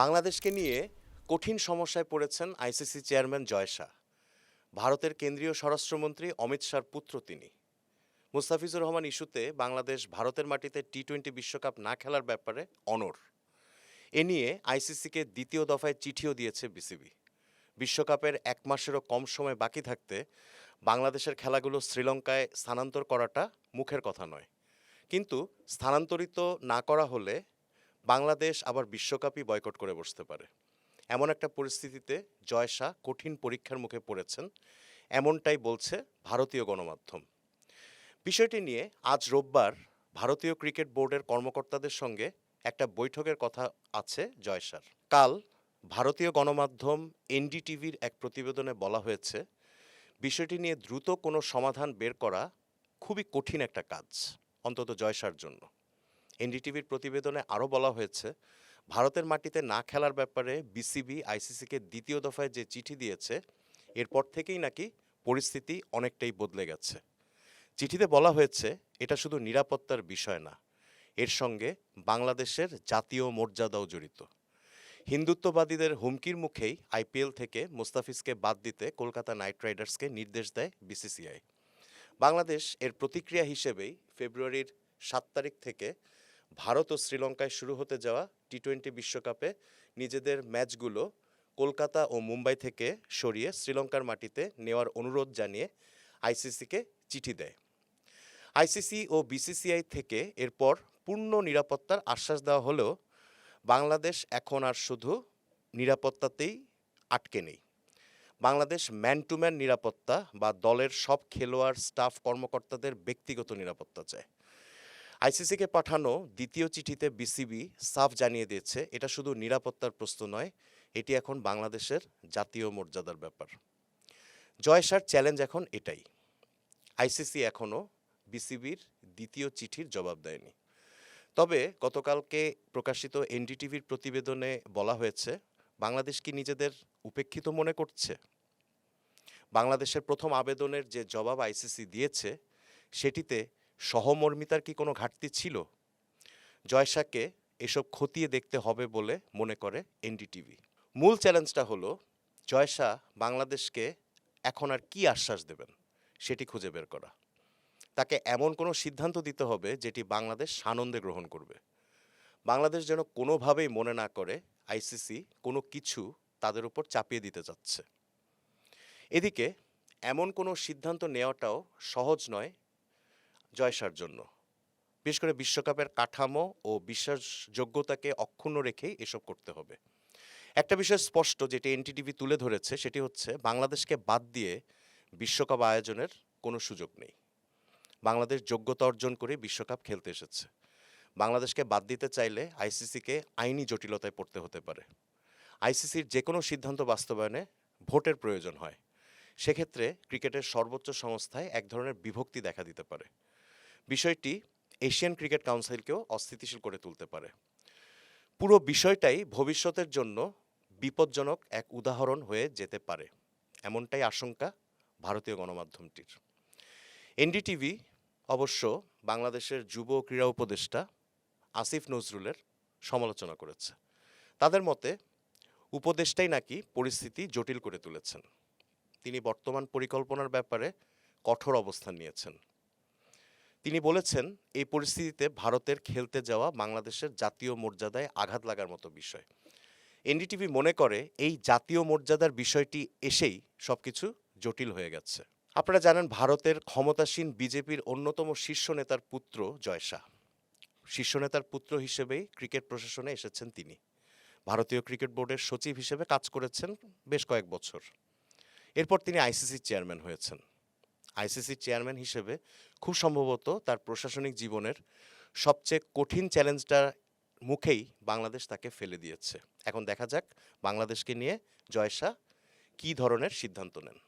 বাংলাদেশকে নিয়ে কঠিন সমস্যায় পড়েছেন আইসিসি চেয়ারম্যান জয় শাহ। ভারতের কেন্দ্রীয় স্বরাষ্ট্রমন্ত্রী অমিত শাহর পুত্র তিনি। মুস্তাফিজুর রহমান ইস্যুতে বাংলাদেশ ভারতের মাটিতে টি টোয়েন্টি বিশ্বকাপ না খেলার ব্যাপারে অনর এ নিয়ে আইসিসিকে দ্বিতীয় দফায় চিঠিও দিয়েছে বিসিবি। বিশ্বকাপের এক মাসেরও কম সময় বাকি থাকতে বাংলাদেশের খেলাগুলো শ্রীলঙ্কায় স্থানান্তর করাটা মুখের কথা নয়। কিন্তু স্থানান্তরিত না করা হলে বাংলাদেশ আবার বিশ্বকাপই বয়কট করে বসতে পারে। এমন একটা পরিস্থিতিতে জয় শাহ কঠিন পরীক্ষার মুখে পড়েছেন, এমনটাই বলছে ভারতীয় গণমাধ্যম। বিষয়টি নিয়ে আজ রোববার ভারতীয় ক্রিকেট বোর্ডের কর্মকর্তাদের সঙ্গে একটা বৈঠকের কথা আছে জয়সার কাল ভারতীয় গণমাধ্যম এনডিটিভির এক প্রতিবেদনে বলা হয়েছে, বিষয়টি নিয়ে দ্রুত কোনো সমাধান বের করা খুবই কঠিন একটা কাজ, অন্তত জয়সার জন্য। এনডিটিভির প্রতিবেদনে আরও বলা হয়েছে, ভারতের মাটিতে না খেলার ব্যাপারে বিসিবি, আইসিসিকে দ্বিতীয় দফায় যে চিঠি দিয়েছে, এরপর থেকেই নাকি পরিস্থিতি অনেকটাই বদলে গেছে। চিঠিতে বলা হয়েছে, এটা শুধু নিরাপত্তার বিষয় না, এর সঙ্গে বাংলাদেশের জাতীয় মর্যাদাও জড়িত। হিন্দুত্ববাদীদের হুমকির মুখেই আইপিএল থেকে মুস্তাফিজকে বাদ দিতে কলকাতা নাইট রাইডার্সকে নির্দেশ দেয় বিসিসিআই। বাংলাদেশ এর প্রতিক্রিয়া হিসেবেই ফেব্রুয়ারির সাত তারিখ থেকে ভারত ও শ্রীলঙ্কায় শুরু হতে যাওয়া টি টোয়েন্টি বিশ্বকাপে নিজেদের ম্যাচগুলো কলকাতা ও মুম্বাই থেকে সরিয়ে শ্রীলঙ্কার মাটিতে নেওয়ার অনুরোধ জানিয়ে আইসিসিকে চিঠি দেয়। আইসিসি ও বিসিসিআই থেকে এরপর পূর্ণ নিরাপত্তার আশ্বাস দেওয়া হলেও বাংলাদেশ এখন আর শুধু নিরাপত্তাতেই আটকে নেই। বাংলাদেশ ম্যান টু ম্যান নিরাপত্তা বা দলের সব খেলোয়াড় স্টাফ কর্মকর্তাদের ব্যক্তিগত নিরাপত্তা চায়। আইসিসিকে পাঠানো দ্বিতীয় চিঠিতে বিসিবি সাফ জানিয়ে দিয়েছে, এটা শুধু নিরাপত্তার প্রশ্ন নয়, এটি এখন বাংলাদেশের জাতীয় মর্যাদার ব্যাপার। জয়সার চ্যালেঞ্জ এখন এটাই, আইসিসি এখনও বিসিবির দ্বিতীয় চিঠির জবাব দেয়নি। তবে গতকালকে প্রকাশিত এনডিটিভির প্রতিবেদনে বলা হয়েছে, বাংলাদেশ কি নিজেদের উপেক্ষিত মনে করছে? বাংলাদেশের প্রথম আবেদনের যে জবাব আইসিসি দিয়েছে, সেটিতে সহমর্মিতার কি কোনো ঘাটতি ছিল? জয়শাকে এসব খতিয়ে দেখতে হবে বলে মনে করে এনডিটিভি। মূল চ্যালেঞ্জটা হলো জয়শা বাংলাদেশকে এখন আর কি আশ্বাস দেবেন সেটি খুঁজে বের করা। তাকে এমন কোনো সিদ্ধান্ত দিতে হবে যেটি বাংলাদেশ সানন্দে গ্রহণ করবে। বাংলাদেশ যেন কোনোভাবেই মনে না করে আইসিসি কোনো কিছু তাদের উপর চাপিয়ে দিতে যাচ্ছে এদিকে, এমন কোনো সিদ্ধান্ত নেওয়াটাও সহজ নয় জয়সার জন্য। বিশেষ করে বিশ্বকাপের কাঠামো ও বিশ্বাসযোগ্যতাকে অক্ষুণ্ণ রেখেই এসব করতে হবে। একটা বিষয় স্পষ্ট যেটি এনটিটিভি তুলে ধরেছে, সেটি হচ্ছে বাংলাদেশকে বাদ দিয়ে বিশ্বকাপ আয়োজনের কোনো সুযোগ নেই। বাংলাদেশ যোগ্যতা অর্জন করে বিশ্বকাপ খেলতে এসেছে। বাংলাদেশকে বাদ দিতে চাইলে আইসিসিকে আইনি জটিলতায় পড়তে হতে পারে। আইসিসির যে কোনো সিদ্ধান্ত বাস্তবায়নে ভোটের প্রয়োজন হয়। সেক্ষেত্রে ক্রিকেটের সর্বোচ্চ সংস্থায় এক ধরনের বিভক্তি দেখা দিতে পারে। বিষয়টি এশিয়ান ক্রিকেট কাউন্সিলকেও অস্থিতিশীল করে তুলতে পারে। পুরো বিষয়টাই ভবিষ্যতের জন্য বিপজ্জনক এক উদাহরণ হয়ে যেতে পারে, এমনটাই আশঙ্কা ভারতীয় গণমাধ্যমটির। এনডিটিভি অবশ্য বাংলাদেশের যুব ক্রীড়া উপদেষ্টা আসিফ নজরুলের সমালোচনা করেছে। তাদের মতে, উপদেষ্টাই নাকি পরিস্থিতি জটিল করে তুলেছেন। তিনি বর্তমান পরিকল্পনার ব্যাপারে কঠোর অবস্থান নিয়েছেন। তিনি বলেছেন, এই পরিস্থিতিতে ভারতের খেলতে যাওয়া বাংলাদেশের জাতীয় মর্যাদায় আঘাত লাগার মতো বিষয়। এনডিটিভি মনে করে, এই জাতীয় মর্যাদার বিষয়টি এসেই সবকিছু জটিল হয়ে গেছে। আপনারা জানেন, ভারতের ক্ষমতাসীন বিজেপির অন্যতম শীর্ষ নেতার পুত্র জয় শাহ। শীর্ষ নেতার পুত্র হিসেবেই ক্রিকেট প্রশাসনে এসেছেন তিনি। ভারতীয় ক্রিকেট বোর্ডের সচিব হিসেবে কাজ করেছেন বেশ কয়েক বছর। এরপর তিনি আইসিসির চেয়ারম্যান হয়েছেন। আইসিসির চেয়ারম্যান হিসেবে খুব সম্ভবত তার প্রশাসনিক জীবনের সবচেয়ে কঠিন চ্যালেঞ্জটার মুখেই বাংলাদেশ তাকে ফেলে দিয়েছে। এখন দেখা যাক বাংলাদেশকে নিয়ে জয়শাহ কী ধরনের সিদ্ধান্ত নেন।